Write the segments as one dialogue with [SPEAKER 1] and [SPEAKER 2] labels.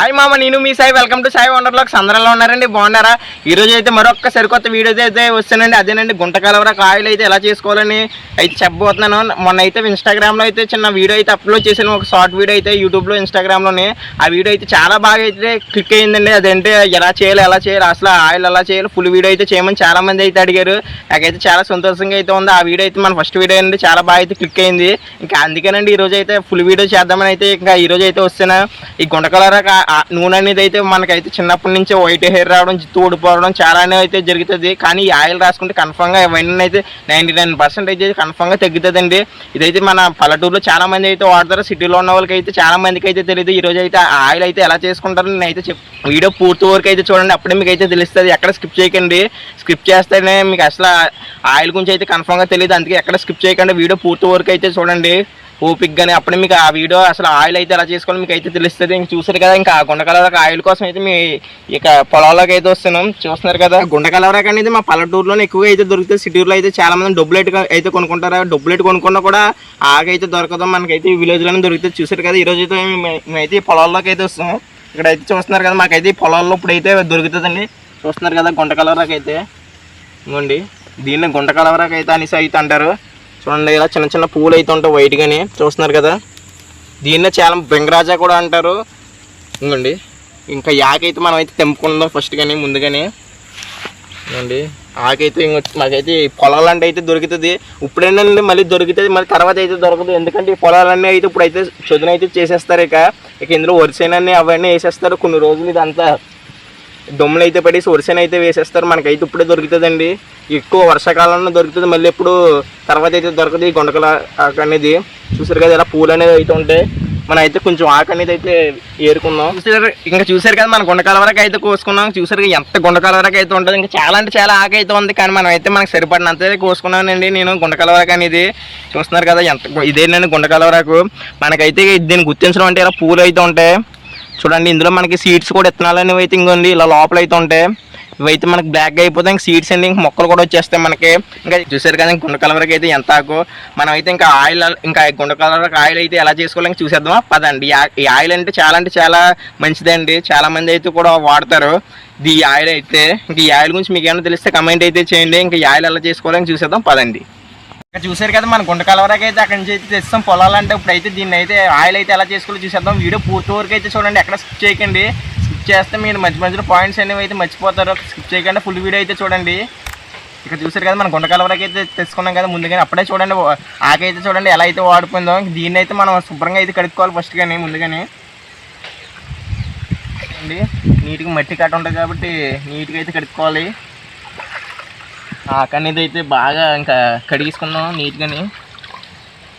[SPEAKER 1] Hi మామ నేను మీ Sai. Welcome to Sai wonder locks ఉన్నారండి? బాగున్నారా? ఈరోజు అయితే మరొక సరికొత్త వీడియో అయితే వస్తానండి. అదేనండి గుంట కలవర కాయలు అయితే ఎలా చేసుకోవాలని అయితే చెప్పబోతున్నాను. మొన్న అయితే ఇన్స్టాగ్రామ్లో అయితే చిన్న వీడియో అయితే అప్లోడ్ చేశాను. ఒక షార్ట్ వీడియో అయితే యూట్యూబ్లో ఇన్స్టాగ్రామ్లోనే ఆ వీడియో అయితే చాలా బాగా అయితే క్లిక్ అయ్యిందండి. అదంటే ఎలా చేయాలి ఎలా చేయాలి అసలు ఆయిల్ ఎలా చేయాలి ఫుల్ వీడియో అయితే చేయమని చాలామంది అయితే అడిగారు. నాకైతే చాలా సంతోషంగా అయితే ఉంది. ఆ వీడియో అయితే మన ఫస్ట్ వీడియో అండి. చాలా బాగా అయితే క్లిక్ అయింది. ఇంకా అందుకేనండి ఈ రోజు అయితే ఫుల్ వీడియో చేద్దామని అయితే ఇంకా ఈరోజు అయితే వస్తాను ఈ గుంట నూనె అనేది అయితే మనకైతే చిన్నప్పటి నుంచి వైట్ హెయిర్ రావడం జుత్తు ఊడిపోవడం చాలానే అయితే జరుగుతుంది. కానీ ఈ ఆయిల్ రాసుకుంటే కన్ఫామ్గా ఇవన్నీ అయితే నైంటీ నైన్ పర్సెంట్ అయితే కన్ఫామ్గా తగ్గుతుందండి. ఇదైతే మన పల్లెటూరులో చాలా మంది అయితే వాడతారు. సిటీలో ఉన్న వాళ్ళకి అయితే చాలా మందికి అయితే తెలియదు ఈరోజు అయితే ఆయిల్ అయితే ఎలా చేసుకుంటారో నేను అయితే చెప్ వీడియో పూర్తి వరకు అయితే చూడండి. అప్పుడే మీకు అయితే తెలుస్తుంది. ఎక్కడ స్కిప్ చేయకండి. స్కిప్ చేస్తేనే మీకు అసలు ఆయిల్ గురించి అయితే కన్ఫామ్గా తెలియదు అందుకే ఎక్కడ స్కిప్ చేయకండి వీడియో పూర్తి వరకు అయితే చూడండి. ఓపిక్గానే అప్పుడే మీకు ఆ వీడియో అసలు ఆయిల్ అయితే ఎలా చేసుకోవాలి మీకు అయితే తెలుస్తుంది. ఇంక చూసారు కదా ఇంకా గుండె గుండకలవరకు ఆయిల్ కోసం అయితే మీ ఇక పొలాల్లోకి అయితే వస్తున్నాం. చూస్తున్నారు కదా గుండకలవరకు అనేది మా పల్లెటూరులోనే ఎక్కువగా అయితే దొరుకుతుంది. సిటీలో అయితే చాలా మంది డబ్బులెట్ అయితే కొనుక్కుంటారు. డబ్బులెట్ కొనుక్కున్నా కూడా ఆగైతే దొరకదు. మనకైతే ఈ విలేజ్లోనే దొరుకుతుంది. చూసారు కదా ఈ రోజు అయితే మేము- మేమైతే పొలాల్లోకి అయితే వస్తాం ఇక్కడ అయితే చూస్తున్నారు కదా మాకైతే ఈ పొలాల్లో ఇప్పుడు అయితే దొరుకుతుందండి. చూస్తున్నారు కదా గుంట కలవరాకు అయితే. ఇవ్వండి దీన్ని గుంట కలవరాకు అయితే అనేసి అయితే అంటారు. చూడండి ఇలా చిన్న చిన్న పూలు అయితే ఉంటాయి వైట్గానే చూస్తున్నారు కదా? దీన్నే చాలా బెంగరాజా కూడా అంటారు. ఇంకండి. ఇంకా యాకైతే మనం అయితే తెంపుకుందాం ఫస్ట్ కానీ ముందుగానే. అండి ఆకైతే ఇంక మాకైతే పొలాలంటే అయితే దొరుకుతుంది. ఇప్పుడేనండి మళ్ళీ దొరుకుతుంది మళ్ళీ తర్వాత అయితే దొరకదు. ఎందుకంటే ఈ పొలాలన్నీ అయితే ఇప్పుడైతే అయితే చదును అయితే చేసేస్తారు ఇక. ఇక ఇందులో వరిసేనన్నీ అవన్నీ వేసేస్తారు. కొన్ని రోజులు ఇదంతా దొమ్ములు అయితే పడేసి వరిసేన అయితే వేసేస్తారు. మనకైతే ఇప్పుడే దొరుకుతుందండి. ఎక్కువ వర్షాకాలంలో దొరుకుతుంది. మళ్ళీ ఎప్పుడు తర్వాత అయితే దొరకదు ఈ గొండకల ఆకు అనేది. చూసారు కదా ఇలా పూలు అనేది అయితే ఉంటాయి. మనం అయితే కొంచెం ఆకు అనేది అయితే ఏరుకుందాం చూసారు ఇంకా చూసారు కదా మన గుండకాల వరకు అయితే కోసుకున్నాం. చూసారు ఎంత గుండకాల వరకు అయితే ఉంటుంది. ఇంకా చాలా అంటే చాలా ఆకు అయితే ఉంది. కానీ మనం అయితే మనకు సరిపడినంత కోసుకున్నానండి నేను గుండకాల వరకు అనేది. చూస్తున్నారు కదా ఎంత ఇదేనండి గుండకాల వరకు? మనకైతే దీన్ని గుర్తించడం అంటే ఇలా పూలు అయితే ఉంటాయి. చూడండి ఇందులో మనకి సీడ్స్ కూడా ఇత్తనాలు అనేవి అయితే ఇంకోండి ఇలా లోపల అయితే ఉంటాయి ఇవైతే మనకి బ్లాక్ అయిపోతే ఇంక సీడ్స్ అండి ఇంక మొక్కలు కూడా వచ్చేస్తాయి మనకి. ఇంకా చూసారు కదా ఇంక గుండ కలర్కి అయితే ఎంత ఆకు. మనం అయితే ఇంకా ఆయిల్ ఇంకా గుండె కలర్ ఆయిల్ అయితే ఎలా చేసుకోవాలి ఇంక చూసేద్దామా? పదండి. ఈ ఆ- ఈ ఆయిల్ అంటే చాలా అంటే చాలా మంచిదండి. చాలా మంది అయితే కూడా వాడతారు. ఇది ఈ ఆయిల్ అయితే ఇంక ఈ ఆయిల్ గురించి మీకు ఏమైనా తెలిస్తే కమెంట్ అయితే చేయండి. ఇంకా ఈ ఆయిల్ ఎలా చేసుకోవాలని చూసేద్దాం. పదండి. ఇక్కడ చూసారు కదా మన గుంట కలవరాకి అయితే అక్కడి నుంచి అయితే తెస్తాం. పొలాలంటే ఇప్పుడు అయితే దీన్ని అయితే ఆయిల్ అయితే ఎలా చేసుకోవాలో చూసేద్దాం. వీడియో పూర్తి వరకు అయితే చూడండి ఎక్కడ స్కిప్ చేయకండి. స్కిప్ చేస్తే మీరు మధ్య మధ్యలో పాయింట్స్ అనేవి అయితే మర్చిపోతారు. స్కిప్ చేయకుండా ఫుల్ వీడియో అయితే చూడండి. ఇక్కడ చూసారు కదా మన గుండె కలవరకు అయితే తెచ్చుకున్నాం కదా ముందుగానే అప్పుడే చూడండి ఆకైతే చూడండి ఎలా అయితే వాడిపోయిందో. దీన్ని అయితే మనం శుభ్రంగా అయితే కడుక్కోవాలి ఫస్ట్ కానీ ముందుగానే. అండి నీట్గా మట్టి కట్ట ఉంటుంది కాబట్టి నీట్గా అయితే కడుక్కోవాలి. ఆకు అనేది అయితే బాగా ఇంకా కడిగేసుకున్నాం నీట్గాని.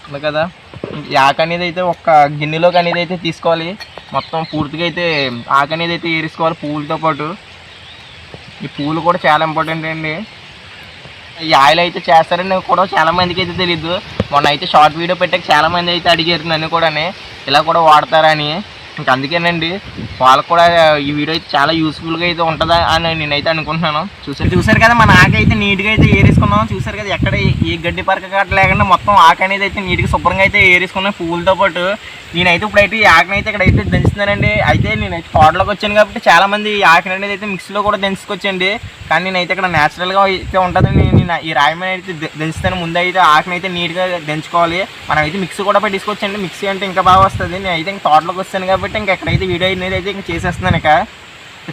[SPEAKER 1] ఉంది కదా? ఆకు అనేది అయితే ఒక గిన్నెలోకి అనేది అయితే తీసుకోవాలి. మొత్తం పూర్తిగా అయితే ఆకు అనేది అయితే ఏరేసుకోవాలి పూలతో పాటు. ఈ పూలు కూడా చాలా ఇంపార్టెంట్ అండి. ఈ ఆయిల్ అయితే చేస్తారని కూడా చాలా మందికి అయితే తెలియదు మొన్న అయితే షార్ట్ వీడియో పెట్టాక చాలా మంది అయితే అడిగారు నన్ను కూడా ఇలా కూడా వాడతారని ఇంకా అందుకేనండి వాళ్ళకు కూడా ఈ వీడియో అయితే చాలా యూస్ఫుల్గా అయితే ఉంటుందా అని నేనైతే అనుకుంటున్నాను. చూసారు చూసారు కదా మన ఆకైతే అయితే నీట్గా అయితే ఏరేసుకున్నాం. చూసారు కదా ఎక్కడ ఏ గడ్డి పరక గట్ట లేకుండా మొత్తం ఆకు అనేది అయితే నీట్గా శుభ్రంగా అయితే ఏరేసుకున్నాం పువ్వులతో పాటు. నేనైతే ఇప్పుడైతే ఈ ఆకుని అయితే ఇక్కడ అయితే దంచుతున్నానండి. అయితే నేనైతే తోటలోకి వచ్చాను కాబట్టి చాలామంది ఈ ఆకుని అనేది అయితే మిక్సీలో కూడా దంచుకొచ్చండి. కానీ నేనైతే ఇక్కడ న్యాచురల్గా అయితే ఉంటుందని నేను ఈ రాయమని అయితే దంచుతాను. ముందు అయితే ఆకుని అయితే నీట్గా దంచుకోవాలి. మనం అయితే మిక్సీ కూడా పెట్టించుకోవచ్చండి మిక్సీ అంటే ఇంకా బాగా వస్తుంది. నేను అయితే ఇంకా తోటలోకి వస్తాను కాబట్టి ఇంకా ఎక్కడైతే వీడియో అనేది అయితే ఇంకా చేసేస్తున్నాను ఇక.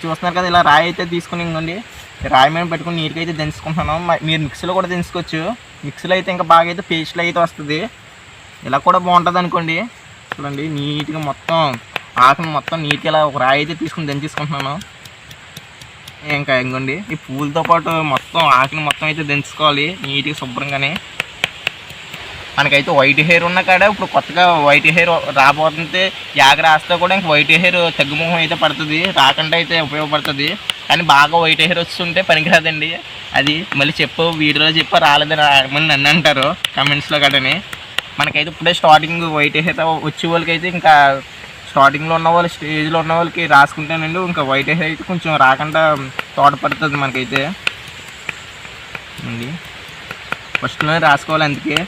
[SPEAKER 1] చూస్తున్నారు కదా ఇలా రాయి అయితే తీసుకుని ఇంకోండి. ఈ రాయి మీద పెట్టుకుని నీట్గా అయితే దంచుకుంటున్నాను. మీరు మిక్సీలో కూడా దంచుకోవచ్చు. మిక్సీలో అయితే ఇంకా బాగా అయితే పేస్ట్లో అయితే వస్తుంది. ఇలా కూడా బాగుంటుంది అనుకోండి. చూడండి నీట్గా మొత్తం ఆకును మొత్తం నీట్గా ఇలా ఒక రాయి అయితే తీసుకుని దంచేసుకుంటున్నాను. ఇంకా ఇంకోండి. ఈ పూలతో పాటు మొత్తం ఆకుని మొత్తం అయితే దంచుకోవాలి నీట్గా శుభ్రంగానే. మనకైతే వైట్ హెయిర్ ఉన్న కాడ ఇప్పుడు కొత్తగా వైట్ హెయిర్ రాబోతుంటే యాగ రాస్తే కూడా ఇంక వైట్ హెయిర్ తగ్గుముఖం అయితే పడుతుంది. రాకుండా అయితే ఉపయోగపడుతుంది. కానీ బాగా వైట్ హెయిర్ వస్తుంటే పనికిరాదండి. అది మళ్ళీ చెప్పు వీడియోలో చెప్పు రాలేదని రామని నన్ను అంటారు. కమెంట్స్లో కట్టని. మనకైతే ఇప్పుడే స్టార్టింగ్ వైట్ హెయిర్ వచ్చే వాళ్ళకైతే ఇంకా స్టార్టింగ్లో ఉన్న వాళ్ళు స్టేజ్లో ఉన్న వాళ్ళకి రాసుకుంటేనండి ఇంకా వైట్ హెయిర్ అయితే కొంచెం రాకుండా తోటపడుతుంది మనకైతే. అండి. ఫస్ట్లోనే రాసుకోవాలి అందుకే.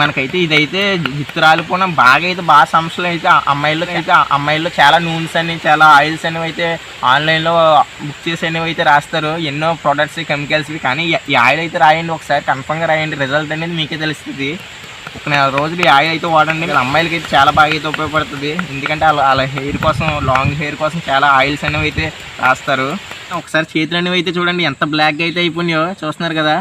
[SPEAKER 1] మనకైతే ఇదైతే జిత్తు రాలిపోవడం బాగా అయితే బాగా సమస్యలు అయితే ఆ అమ్మాయిల్లో అయితే అమ్మాయిల్లో చాలా నూనెస్ అని చాలా ఆయిల్స్ అనేవి అయితే ఆన్లైన్లో బుక్ చేసి అనేవి అయితే రాస్తారు. ఎన్నో ప్రొడక్ట్స్ కెమికల్స్ కానీ ఈ ఆయిల్ అయితే రాయండి ఒకసారి కన్ఫర్మ్గా రాయండి. రిజల్ట్ అనేది మీకే తెలుస్తుంది. ఒక నెల రోజులు ఈ ఆయిల్ అయితే వాడండి. వీళ్ళ అమ్మాయిలకి అయితే చాలా బాగా అయితే ఉపయోగపడుతుంది. ఎందుకంటే వాళ్ళ వాళ్ళ హెయిర్ కోసం లాంగ్ హెయిర్ కోసం చాలా ఆయిల్స్ అనేవి అయితే రాస్తారు. ఒకసారి చేతులు అనేవి అయితే చూడండి ఎంత బ్లాక్ అయితే అయిపోయినాయో. చూస్తున్నారు కదా?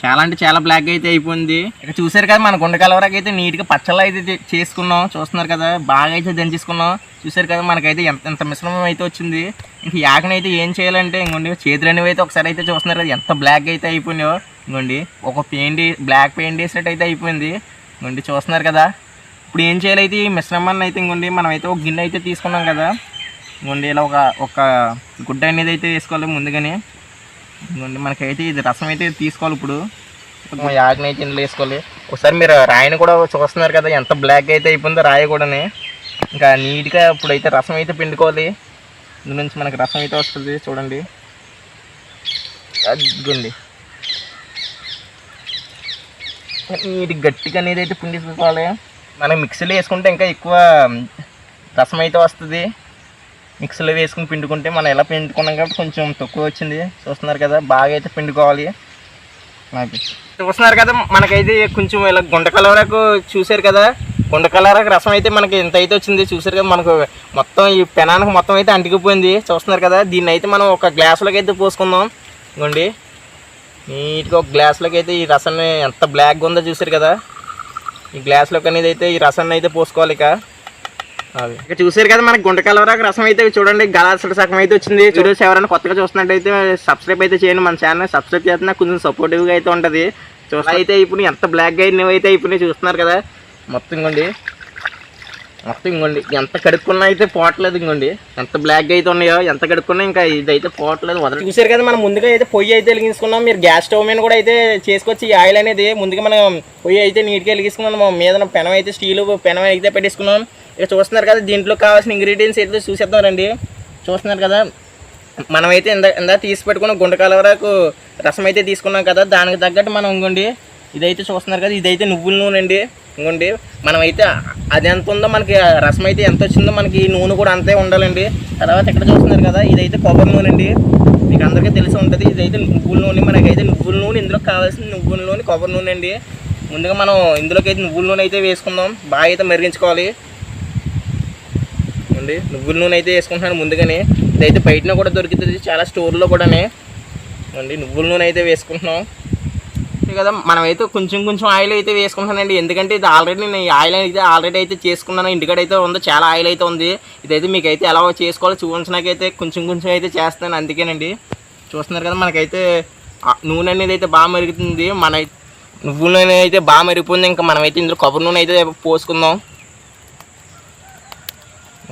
[SPEAKER 1] చాలా అంటే చాలా బ్లాక్ అయితే అయిపోయింది. ఇక్కడ చూసారు కదా మన గుండె కలవరాకి అయితే నీట్గా పచ్చళ్ళు అయితే చేసుకున్నాం. చూస్తున్నారు కదా బాగా అయితే దంచేసుకున్నాం. చూసారు కదా మనకైతే ఎంత ఎంత మిశ్రమం అయితే వచ్చింది. ఇంక యాకని అయితే ఏం చేయాలంటే ఇంకోండి చేతులు అనేవి అయితే ఒకసారి అయితే చూస్తున్నారు కదా ఎంత బ్లాక్ అయితే అయిపోయినాయో. ఇంకోండి ఒక పెయింట్ బ్లాక్ పెయింట్ వేసినట్టు అయితే అయిపోయింది. ఇంకోండి చూస్తున్నారు కదా. ఇప్పుడు ఏం చేయాలైతే ఈ మిశ్రమాన్ని అయితే ఇంకోండి మనమైతే ఒక గిన్నె అయితే తీసుకున్నాం కదా. ఇంకోండి ఇలా ఒక ఒక గుడ్డ అనేది అయితే వేసుకోవాలి ముందుగానే. ఇంకోండి మనకైతే ఇది రసం అయితే తీసుకోవాలి ఇప్పుడు. యాగ్ని అయితే ఇందులో వేసుకోవాలి. ఒకసారి మీరు రాయిని కూడా చూస్తున్నారు కదా ఎంత బ్లాక్ అయితే అయిపోయిందో రాయి కూడాని. ఇంకా నీట్గా ఇప్పుడు అయితే రసం అయితే పిండుకోవాలి. ఇందు నుంచి మనకి రసం అయితే వస్తుంది చూడండి. అదిగోండి ఇది గట్టిగా అనేది అయితే పిండేసుకోవాలి మనం మిక్సీలో వేసుకుంటే ఇంకా ఎక్కువ రసం అయితే వస్తుంది. మిక్సీలో వేసుకుని పిండుకుంటే మనం ఎలా పిండుకున్నాం కాబట్టి కొంచెం తక్కువ వచ్చింది. చూస్తున్నారు కదా బాగా అయితే పిండుకోవాలి. నాకు చూస్తున్నారు కదా మనకైతే కొంచెం ఇలా గుంట కలవరకు చూసారు కదా. గుండ కలరకు రసం అయితే మనకి ఎంత అయితే వచ్చింది చూసారు కదా. మనకు మొత్తం ఈ పెనానికి మొత్తం అయితే అంటికిపోయింది. చూస్తున్నారు కదా దీన్ని అయితే మనం ఒక గ్లాసులోకి అయితే పోసుకుందాం. గుండి నీట్గా ఒక గ్లాస్లోకి అయితే ఈ రసాన్ని ఎంత బ్లాక్గా ఉందో చూసారు కదా? ఈ గ్లాస్లోకి అనేది అయితే ఈ రసాన్ని అయితే పోసుకోవాలి ఇక. అవి ఇక చూసారు కదా మనకి గుంటకలవరాకు రసం అయితే చూడండి గలాసల సగం అయితే వచ్చింది. వీడియోస్ ఎవరైనా కొత్తగా చూస్తున్నట్టయితే సబ్స్క్రైబ్ అయితే చేయండి మన ఛానల్ సబ్స్క్రైబ్ చేస్తున్నా కొంచెం సపోర్టివ్గా అయితే ఉంటుంది. చూస్తా అయితే ఇప్పుడు ఎంత బ్లాక్గా అయినవి అయితే ఇప్పుడు చూస్తున్నారు కదా? మొత్తం ఇంకోండి మొత్తం ఇంకోండి. ఎంత కడుక్కున్నా అయితే పోవట్లేదు ఇంకోండి. ఎంత బ్లాక్గా అయితే ఉన్నాయో ఎంత కడుక్కున్నా ఇంకా ఇదైతే పోవట్లేదు వదల చూసారు కదా మనం ముందుగా అయితే పొయ్యి అయితే వెలిగించుకున్నాం. మీరు గ్యాస్ స్టవ్ మీద కూడా అయితే చేసుకొచ్చి ఈ ఆయిల్ అనేది ముందుగా మనం పొయ్యి అయితే నీట్గా వెలిగించుకున్నాం. మీద పెనం అయితే స్టీల్ పెనం అయితే పెట్టేసుకున్నాం. ఇక చూస్తున్నారు కదా దీంట్లో కావాల్సిన ఇంగ్రీడియంట్స్ అయితే చూసేద్దాం రండి. చూస్తున్నారు కదా మనమైతే ఇందా ఇందా తీసి పెట్టుకున్న గుండకాల వరకు రసం అయితే తీసుకున్నాం కదా. దానికి తగ్గట్టు మనం ఇంకోండి ఇదైతే చూస్తున్నారు కదా ఇదైతే నువ్వుల నూనె అండి. ఇంకోండి మనమైతే అది ఎంత ఉందో మనకి రసం అయితే ఎంత వచ్చిందో మనకి నూనె కూడా అంతే ఉండాలండి. తర్వాత ఇక్కడ చూస్తున్నారు కదా ఇదైతే కొబ్బరి నూనె అండి. మీకు అందరికీ తెలిసి ఉంటుంది ఇదైతే నువ్వుల నూనె. మనకైతే నువ్వుల నూనె ఇందులో కావాల్సిన నువ్వుల నూనె కొబ్బరి నూనె అండి. ముందుగా మనం ఇందులోకి అయితే నువ్వుల నూనె అయితే వేసుకుందాం. బాగా అయితే మరిగించుకోవాలి. అండి నువ్వుల నూనె అయితే వేసుకుంటున్నాను ముందుగానే. ఇదైతే బయటన కూడా దొరుకుతుంది చాలా స్టోర్లో కూడానే. అండి నువ్వుల నూనె అయితే వేసుకుంటున్నాం. కదా మనమైతే కొంచెం కొంచెం ఆయిల్ అయితే వేసుకుంటానండి ఎందుకంటే ఇది ఆల్రెడీ నేను ఈ ఆయిల్ అయితే ఆల్రెడీ అయితే చేసుకున్నాను. ఇంటికాడ అయితే ఉంది చాలా ఆయిల్ అయితే ఉంది. ఇదైతే మీకు అయితే ఎలా చేసుకోవాలో చూపించడానికైతే కొంచెం కొంచెం అయితే చేస్తాను అందుకేనండి. చూస్తున్నారు కదా మనకైతే నూనె అనేది అయితే బాగా మరుగుతుంది. మన నువ్వుల నూనె అయితే బాగా మెరిగిపోయింది. ఇంకా మనమైతే ఇందులో కొబ్బరి నూనె అయితే పోసుకుందాం.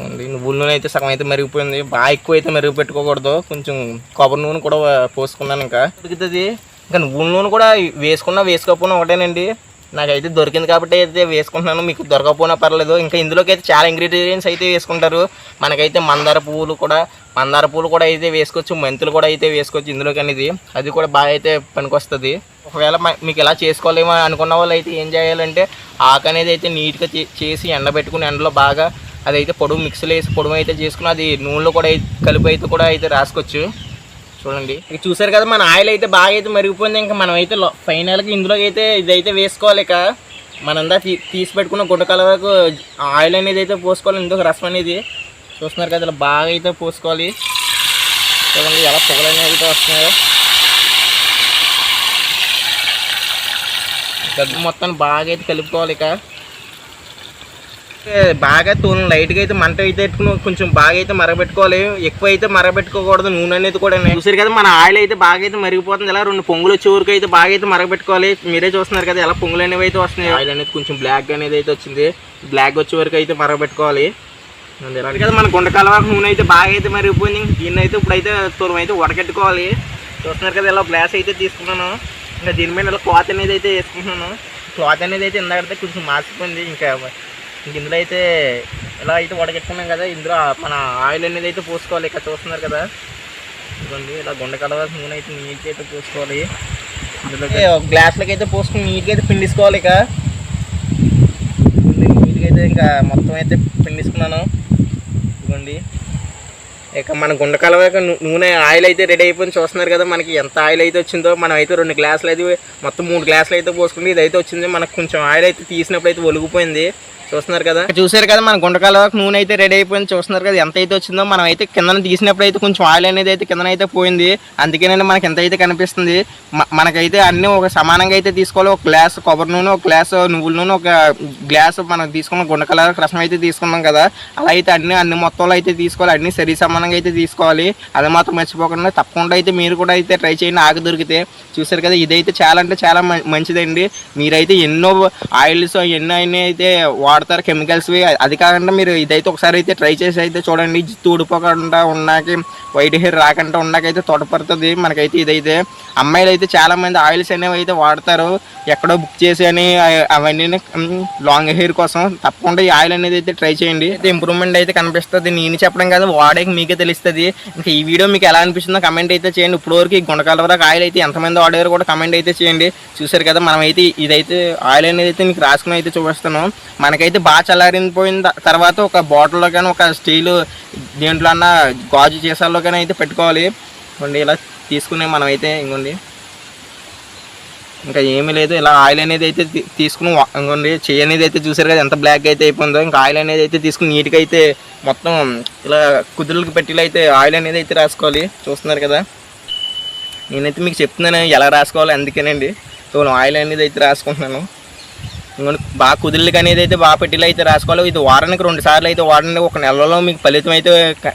[SPEAKER 1] ఉంది నువ్వుల నూనె అయితే సగం అయితే మెరిగిపోయింది. బాగా ఎక్కువ అయితే మెరుగు పెట్టుకోకూడదు కొంచెం కొబ్బరి నూనె కూడా పోసుకున్నాను ఇంకా. దొరుకుతుంది ఇంకా నువ్వుల నూనె కూడా వేసుకున్నా వేసుకోకపోయినా ఒకటేనండి. నాకైతే దొరికింది కాబట్టి అయితే వేసుకుంటున్నాను. మీకు దొరకకపోయినా పర్లేదు. ఇంకా ఇందులోకి అయితే చాలా ఇంగ్రీడియంట్స్ అయితే వేసుకుంటారు. మనకైతే మందార పువ్వులు కూడా మందార పువ్వులు కూడా అయితే వేసుకోవచ్చు. మెంతులు కూడా అయితే వేసుకోవచ్చు ఇందులోకి అనేది. అది కూడా బాగా అయితే పనికొస్తుంది. ఒకవేళ మీకు ఎలా చేసుకోలేమో అనుకున్న వాళ్ళు అయితే ఏం చేయాలంటే ఆకు అనేది అయితే నీట్గా చే- చేసి ఎండబెట్టుకుని ఎండలో బాగా అదైతే పొడుగు మిక్సీలో వేసి పొడుగు అయితే చేసుకుని అది నూనెలో కూడా కలిపి అయితే కూడా అయితే రాసుకోవచ్చు. చూడండి. ఇక చూసారు కదా మన ఆయిల్ అయితే బాగా అయితే మరిగిపోయింది. ఇంకా మనం అయితే ఫైనల్గా ఇందులోకి అయితే ఇదైతే వేసుకోవాలి ఇక. మనందా తీ తీసి పెట్టుకున్న గుడ్డ కలవరకు ఆయిల్ అనేది అయితే పోసుకోవాలి. ఇందుకు రసం అనేది? చూస్తున్నారు కదా ఇలా బాగా అయితే పోసుకోవాలి. చూడండి ఎలా పొగలు అనేవి అయితే వస్తున్నాయో. గడ్డ మొత్తం బాగా అయితే కలుపుకోవాలి ఇక. బాగా తూనె లైట్గా అయితే మంట అయితే కొంచెం బాగా అయితే మరగబెట్టుకోవాలి. ఎక్కువ అయితే మరగబెట్టుకోకూడదు నూనె అనేది కూడా చూసారు కదా మన ఆయిల్ అయితే బాగా అయితే మరిగిపోతుంది. ఇలా రెండు పొంగులు వచ్చే వరకు అయితే బాగా అయితే మరగబెట్టుకోవాలి. మీరే చూస్తున్నారు కదా ఎలా పొంగులు అనేవి అయితే వస్తున్నాయి. ఆయిల్ అనేది కొంచెం బ్లాక్ అనేది అయితే వచ్చింది. బ్లాక్ వచ్చే వరకు అయితే మరగబెట్టుకోవాలి. కదా మన గుండకాల నూనె అయితే బాగా అయితే మరిగిపోయింది. దీన్ని అయితే ఇప్పుడైతే తురం అయితే ఉడకెట్టుకోవాలి చూస్తున్నారు కదా ఇలా గ్లాస్ అయితే తీసుకున్నాను. ఇంకా దీని మీద ఇలా క్లాత్ అనేది అయితే వేసుకుంటున్నాను. క్లాత్ అనేది అయితే ఇందాకైతే కొంచెం మార్చిపోయింది ఇంకా ఇంక ఇందులో అయితే ఇలా అయితే వడగెట్టుకున్నాం కదా ఇందులో మన ఆయిల్ అనేది అయితే పోసుకోవాలి ఇక్కడ చూస్తున్నారు కదా. ఇదిగోండి ఇలా గుండె కలవాల్సిన నూనె అయితే నీట్గా అయితే పోసుకోవాలి. ఇందులో గ్లాస్లకి అయితే పోసుకుని నీట్గా అయితే పిండిసుకోవాలి ఇక. అయితే ఇంకా మొత్తం అయితే పిండిస్తున్నాను. ఇదిగోండి. ఇక మన గుండె గుండెకాల నూనె ఆయిల్ అయితే రెడీ అయిపోయింది. చూస్తున్నారు కదా మనకి ఎంత ఆయిల్ అయితే వచ్చిందో. మనం అయితే రెండు గ్లాసులు అయితే మొత్తం మూడు గ్లాసులు అయితే పోసుకుంటే ఇది అయితే వచ్చింది. మనకు కొంచెం ఆయిల్ అయితే తీసినప్పుడు అయితే ఒలిగిపోయింది. చూస్తున్నారు కదా? చూసారు కదా మన గుండకాల నూనె అయితే రెడీ అయిపోయింది. చూస్తున్నారు కదా ఎంత అయితే వచ్చిందో మనం అయితే కింద తీసినప్పుడు అయితే కొంచెం ఆయిల్ అనేది అయితే కింద అయితే పోయింది. అందుకేనండి మనకి ఎంత అయితే కనిపిస్తుంది మనకైతే అన్ని ఒక సమానంగా అయితే తీసుకోవాలి. ఒక గ్లాస్ కొబ్బరి నూనె ఒక గ్లాస్ నువ్వుల నూనె ఒక గ్లాస్ మనం తీసుకున్న గుండకాల రసం అయితే తీసుకున్నాం కదా అలా అయితే అన్ని అన్ని మొత్తంలో అయితే తీసుకోవాలి. అన్ని సరి సమానంగా అయితే తీసుకోవాలి. అది మాత్రం మర్చిపోకుండా తప్పకుండా అయితే మీరు కూడా అయితే ట్రై చేయండి. ఆకు దొరికితే చూసారు కదా ఇదైతే చాలా అంటే చాలా మంచిదండి. మీరైతే ఎన్నో ఆయిల్స్ ఎన్నో అయితే అయితే వాడతారు కెమికల్స్వి అది కాకుండా మీరు ఇదైతే ఒకసారి అయితే ట్రై చేసి అయితే చూడండి. జిత్తు ఊడిపోకుండా ఉన్నాకి వైట్ హెయిర్ రాకుండా ఉన్నాకైతే తొడపడుతుంది. మనకైతే ఇదైతే అమ్మాయిలు అయితే చాలా మంది ఆయిల్స్ అనేవి అయితే వాడతారు. ఎక్కడో బుక్ చేసి అని అవన్నీ లాంగ్ హెయిర్ కోసం తప్పకుండా ఈ ఆయిల్ అనేది అయితే ట్రై చేయండి. అయితే ఇంప్రూవ్మెంట్ అయితే కనిపిస్తుంది. నేను చెప్పడం కాదు వాడేకి మీకే తెలుస్తుంది. ఇంకా ఈ వీడియో మీకు ఎలా అనిపిస్తుందో కమెంట్ అయితే చేయండి. ఇప్పటివరకు వరకు ఈ గుండకాల వరకు ఆయిల్ అయితే ఎంతమంది వాడారో కూడా కమెంట్ అయితే చేయండి. చూసారు కదా మనం అయితే ఇదైతే ఆయిల్ అనేది అయితే మీకు రాసుకుని అయితే చూపిస్తాను మనకైతే అయితే బాగా చల్లారిపోయిన తర్వాత ఒక బాటిల్లో కానీ ఒక స్టీల్ దేంట్లో అన్న గాజు సీసాల్లో కానీ అయితే పెట్టుకోవాలి. ఇవ్వండి ఇలా తీసుకునే మనం అయితే ఇంకోండి ఇంకా ఏమీ లేదు ఇలా ఆయిల్ అనేది అయితే తీసుకుని ఇంకోండి చెయ్యి అనేది అయితే చూసారు కదా ఎంత బ్లాక్ అయితే అయిపోయిందో. ఇంకా ఆయిల్ అనేది అయితే తీసుకుని నీట్గా అయితే మొత్తం ఇలా కుదురులకు పెట్టిలో అయితే ఆయిల్ అనేది అయితే రాసుకోవాలి. చూస్తున్నారు కదా. నేనైతే మీకు చెప్తున్నాను ఎలా రాసుకోవాలి అందుకేనండి. సో ఆయిల్ అనేది అయితే రాసుకుంటున్నాను. బాగా కుదిర్లకి అనేది అయితే బాగా పెట్టిలో అయితే రాసుకోవాలి ఇది వారానికి రెండు సార్లు అయితే వాడండి ఒక నెలలో మీకు ఫలితం అయితే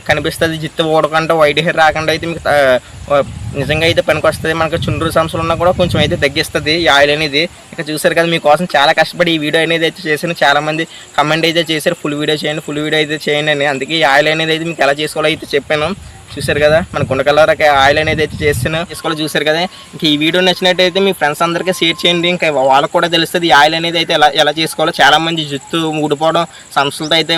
[SPEAKER 1] కనిపిస్తుంది. జిత్తు ఊడకుండా వైట్ హెయిర్ రాకుండా అయితే మీకు నిజంగా అయితే పనికి వస్తుంది మనకు చుండ్రు సమస్యలు ఉన్నా కూడా కొంచెం అయితే తగ్గిస్తుంది ఈ ఆయిల్ అనేది. ఇక చూసారు కదా మీకోసం చాలా కష్టపడి ఈ వీడియో అనేది అయితే చేశాను. చాలామంది కమెంట్ అయితే చేశారు ఫుల్ వీడియో చేయండి ఫుల్ వీడియో అయితే చేయండి అని. అందుకే ఈ ఆయిల్ అనేది అయితే మీకు ఎలా చేసుకోవాలో అయితే చెప్పాను. చూసారు కదా? మన గుండకలరకి ఆయిల్ అనేది అయితే చేస్తాను తీసుకోవాలి చూసారు కదా? ఇంకా ఈ వీడియో నచ్చినట్టయితే మీ ఫ్రెండ్స్ అందరికీ షేర్ చేయండి. ఇంకా వాళ్ళకి కూడా తెలుస్తుంది ఈ ఆయిల్ అనేది అయితే ఎలా ఎలా చేసుకోవాలో. చాలామంది జుత్తు ఊడిపోవడం సమస్యలతో అయితే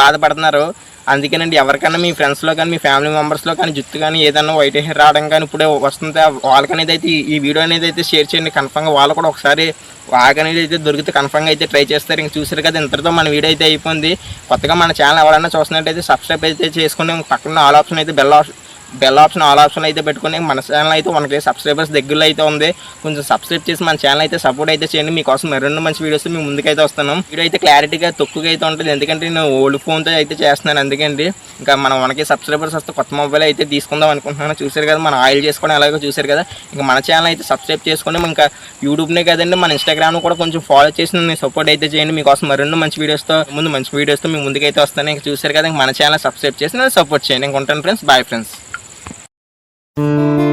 [SPEAKER 1] బాధపడుతున్నారు. అందుకేనండి ఎవరికైనా మీ ఫ్రెండ్స్లో కానీ మీ ఫ్యామిలీ మెంబర్స్లో కానీ జుత్తు కానీ ఏదైనా వైట్ హెయిర్ రావడం కానీ ఇప్పుడే వస్తుంది వాళ్ళకనేది అయితే ఈ- వీడియో అనేది అయితే షేర్ చేయండి. కన్ఫర్మ్గా వాళ్ళు కూడా ఒకసారి వాక్ అనేది అయితే దొరికితే కన్ఫర్మ్గా అయితే ట్రై చేస్తారు. ఇంక చూసారు కదా ఇంతటితో మన వీడియో అయితే అయిపోయింది. కొత్తగా మన ఛానల్ ఎవరైనా చూస్తున్నట్టయితే సబ్స్క్రైబ్ అయితే చేసుకుని పక్కన ఆల్ ఆప్షన్ అయితే bell option bell option all option అయితే పెట్టుకుని మన ఛానల్ అయితే మనకి సబ్స్క్రైబర్స్ దగ్గరలో అయితే ఉంది. కొంచెం సబ్స్క్రైబ్ చేసి మన ఛానల్ అయితే సపోర్ట్ అయితే చేయండి. మీకోసం మరెన్నో మంచి వీడియోస్ మేము ముందుకైతే వస్తాను వీడియో అయితే క్లారిటీగా తక్కువగా అయితే ఉంటుంది. ఎందుకంటే నేను ఓల్డ్ ఫోన్తో అయితే చేస్తున్నాను. అందుకండి ఇంకా మనం మనకి సబ్స్క్రైబర్స్ వస్తే కొత్త మొబైల్ అయితే తీసుకుందాం అనుకుంటున్నాను. చూసారు కదా మనం ఆయిల్ చేసుకోవడం ఎలాగో చూసారు కదా. ఇంకా మన ఛానల్ అయితే సబ్స్క్రైబ్ చేసుకొని ఇంకా యూట్యూబ్నే కదండి మన ఇన్స్టాగ్రామ్ కూడా కొంచెం ఫాలో చేసి నేను సపోర్ట్ అయితే చేయండి. మీకోసం మరిన్ని మంచి వీడియోస్తో ముందు మంచి వీడియోస్తో మీ ముందుకైతే వస్తాను. ఇంకా చూసారు కదా మన ఛానల్ సబ్స్క్రైబ్ చేసి నేను సపోర్ట్ చేయండి. ఇంకా ఉంటాను ఫ్రెండ్స్ బాయ్ ఫ్రెండ్స్ Mm-hmm.